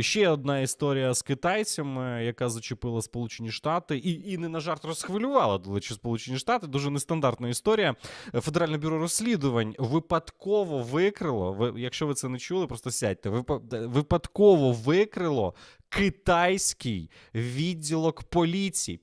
Ще одна історія з китайцями, яка зачепила Сполучені Штати, і і не на жарт розхвилювала до речі, Сполучені Штати. Дуже нестандартна історія. Федеральне бюро розслідувань випадково викрило. Ви, якщо ви це не чули, просто сядьте. Випадково викрило китайський відділок поліції.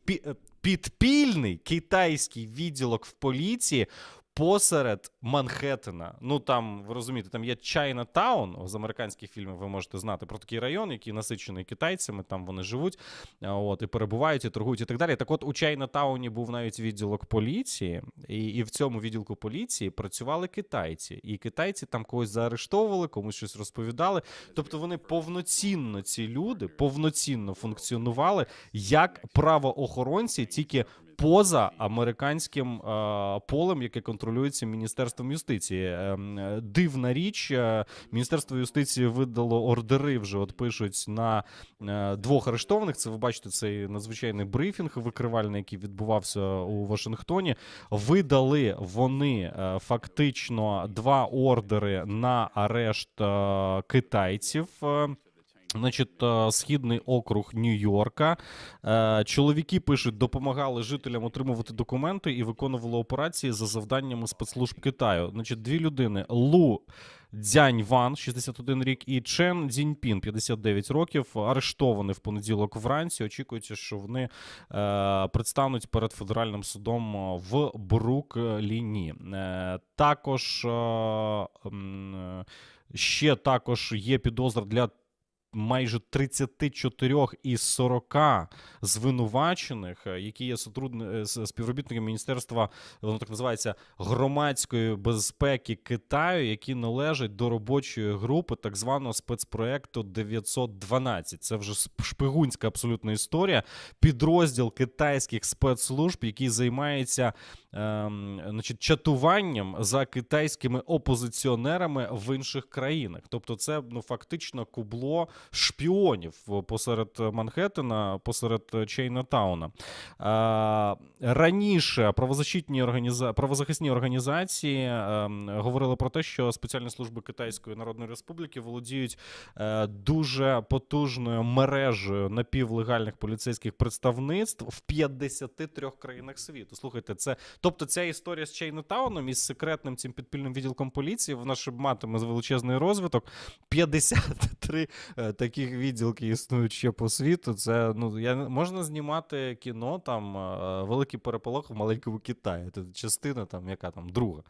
Підпільний китайський відділок в поліції посеред Манхеттена. Ну там ви розумієте, там є Чайна Таун з американських фільмів. Ви можете знати про такий район, який насичений китайцями. Там вони живуть, от і перебувають, і торгують, і так далі. Так, от у Чайна Тауні був навіть відділок поліції, і, і в цьому відділку поліції працювали китайці, і китайці там когось заарештовували, комусь щось розповідали. Тобто вони повноцінно ці люди повноцінно функціонували як правоохоронці, тільки поза американським е, полем, яке контролюється міністерством юстиції. Е, е, дивна річ, міністерство юстиції видало ордери. Вже от пишуть на двох арештованих. Це ви бачите цей надзвичайний брифінг викривальний, який відбувався у Вашингтоні. Видали вони фактично два ордери на арешт китайців. Значить, е, східний округ Нью-Йорка. Е, Чоловіки пишуть, допомагали жителям отримувати документи і виконували операції за завданнями спецслужб Китаю. Значить, дві людини: Лу Дзянь Ван, 61 рік, і Чен Дзіньпін, 59 років, арештовані в понеділок вранці. Очікується, що вони е, предстануть перед федеральним судом в Брукліні. Також ще також є підозра для майже 34 із 40 звинувачених, е, які є е, співробітниками міністерства, воно так називається громадської безпеки Китаю, які належать до робочої групи так званого спецпроекту 912. Це вже шпигунська абсолютна історія. Підрозділ китайських спецслужб, який займається ем, значить, чатуванням за китайськими опозиціонерами в інших країнах. Тобто, це ну фактично кубло шпіонів посеред Манхеттена, посеред Чейнатауна. Е, раніше правозахисні, організа... правозахисні організації е, говорили про те, що спеціальні служби Китайської Народної Республіки володіють е, дуже потужною мережею напівлегальних поліцейських представництв в 53 країнах світу. Слухайте, це тобто ця історія з Чейнатауном із секретним цим підпільним відділком поліції, вона ще матиме величезний розвиток. 53 е, таких відділки існують ще по світу. Це ну я можна знімати кіно там е, великий переполох в маленькому Китаї. Це частина там, яка там друга.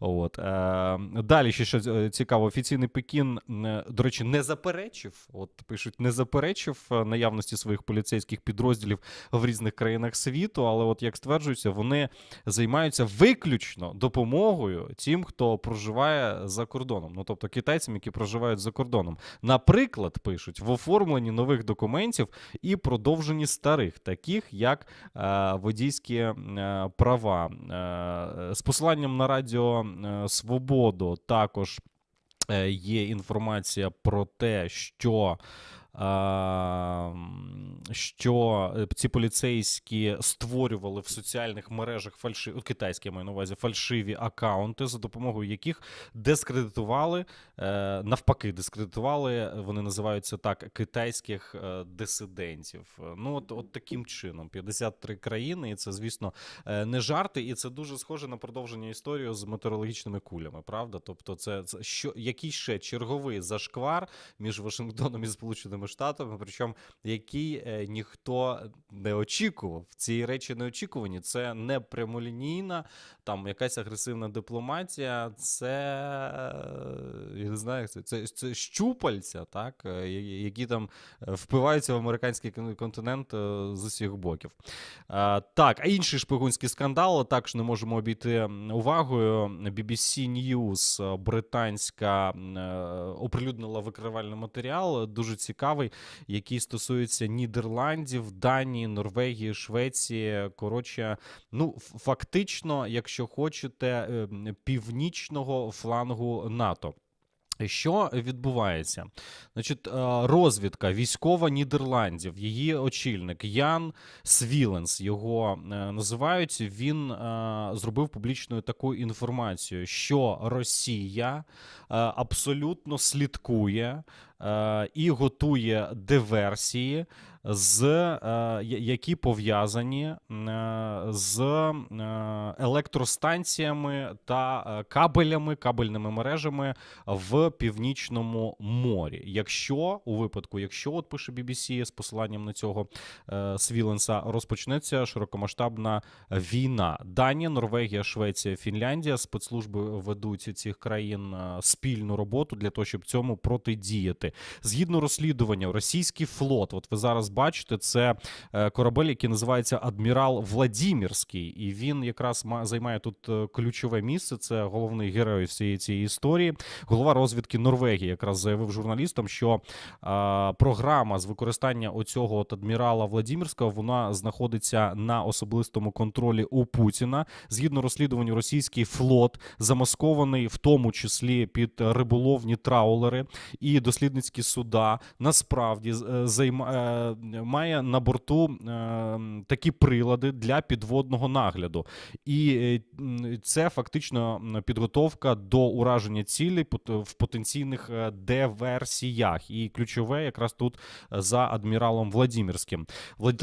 От е, далі ще що е, цікаво, офіційний Пекін, е, до речі, не заперечив. От пишуть, не заперечив наявності своїх поліцейських підрозділів в різних країнах світу, але от як стверджується, вони займаються виключно допомогою тим, хто проживає за кордоном. Ну тобто китайцям, які проживають за кордоном. Наприклад, пишуть в оформленні нових документів і продовженні старих, таких як е, водійські е, права. Е, з посиланням на радіо е, Свободу також е, є інформація про те, що. Що е, ці поліцейські створювали в соціальних мережах фальшиві, китайські я маю на увазі фальшиві акаунти, за допомогою яких дискредитували, е, навпаки, дискредитували, вони називаються так, китайських е, дисидентів. Ну, от, от таким чином, 53 країни, і це, звісно, не жарти, і це дуже схоже на продовження історії з метеорологічними кулями, правда? Тобто, це, це що який ще черговий зашквар між Вашингтоном і Сполученими Штатами, причому який е, ніхто не очікував. Ці речі не очікувані. Це не прямолінійна, там якась агресивна дипломатія, це е, я не знаю, це, це, це щупальця, так, е, які там впиваються в американський континент з усіх боків. Так, а інший шпигунський скандал також не можемо обійти увагою. BBC News, британська, оприлюднила викривальний матеріал, дуже цікавий, який стосується Нідерландів, Данії, Норвегії, Швеції. Коротше, ну фактично, якщо хочете, е, північного флангу НАТО. Що відбувається? Значить, е, розвідка військова Нідерландів, її очільник Ян Свіленс, його е, називають. Він е, зробив публічною таку інформацію, що Росія абсолютно слідкує і готує диверсії, з, е, які пов'язані е, з е, електростанціями та е, кабелями, кабельними мережами в північному морі. Якщо у випадку, якщо от пише BBC з посиланням на цього е, Свіленса, розпочнеться широкомасштабна війна. Данія, Норвегія, Швеція, Фінляндія спецслужби ведуть цих країн е, спільну роботу для того, щоб цьому протидіяти. Згідно розслідування, російський флот, от ви зараз бачите, це е, корабель, який називається Адмірал Владімірський, і він якраз ма- займає тут е, ключове місце. Це головний герой всієї цієї історії. Голова розвідки Норвегії якраз заявив журналістам, що е, програма з використання оцього от адмірала Владімірського вона знаходиться на особистому контролі у Путіна. Згідно розслідуванню, російський флот замаскований в тому числі під риболовні траулери і дослідницькі суда. Насправді е, займа, е, має на борту е, такі прилади для підводного нагляду. І це фактично підготовка до ураження цілей в потенційних диверсіях. І ключове якраз тут за адміралом Владімірським. Влад...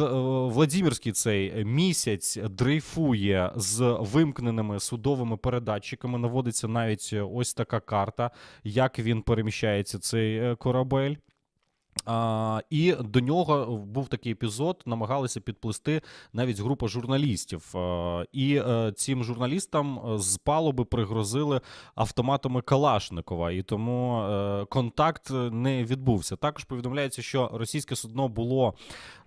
Владімірський цей місяць дрейфує з вимкненими судовими передатчиками. Наводиться навіть ось така карта, як він переміщається цей е, корабель. А, і до нього був такий епізод, намагалися підплисти навіть група журналістів. А, і е, цим журналістам е, з палуби пригрозили автоматами Калашникова, і тому е, контакт не відбувся. Також повідомляється, що російське судно було,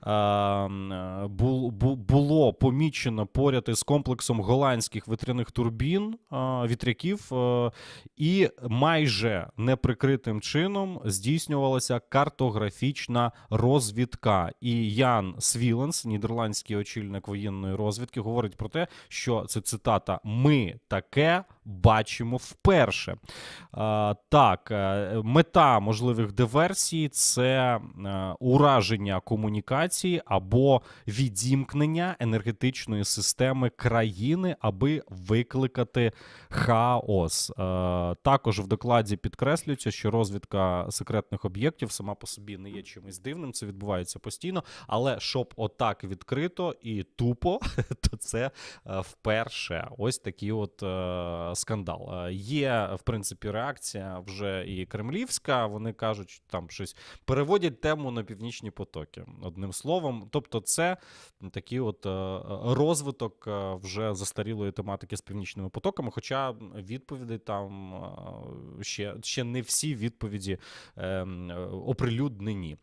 м, бу, бу, було помічено поряд із комплексом голландських вітряних турбін е, вітряків, е, і майже неприкритим чином здійснювалася картографічна розвідка. І Ян Свіленс, нідерландський очільник воєнної розвідки, говорить про те, що це цитата: Ми таке бачимо вперше. Так, е, мета можливих диверсій це е, ураження комунікації або відімкнення енергетичної системи країни, аби викликати хаос. Е, Також в докладі підкреслюється, що розвідка секретних об'єктів сама по собі не є чимось дивним. Це відбувається постійно. Але щоб отак відкрито і тупо, то це вперше. Ось такий от скандал. Е, Є, в принципі, реакція вже і кремлівська. Вони кажуть, там щось переводять тему на північні потоки. Одним словом, тобто, це такий от е, розвиток е, вже застарілої тематики з північними потоками. Хоча відповідей там ще, ще не всі відповіді ем, оприлюднені.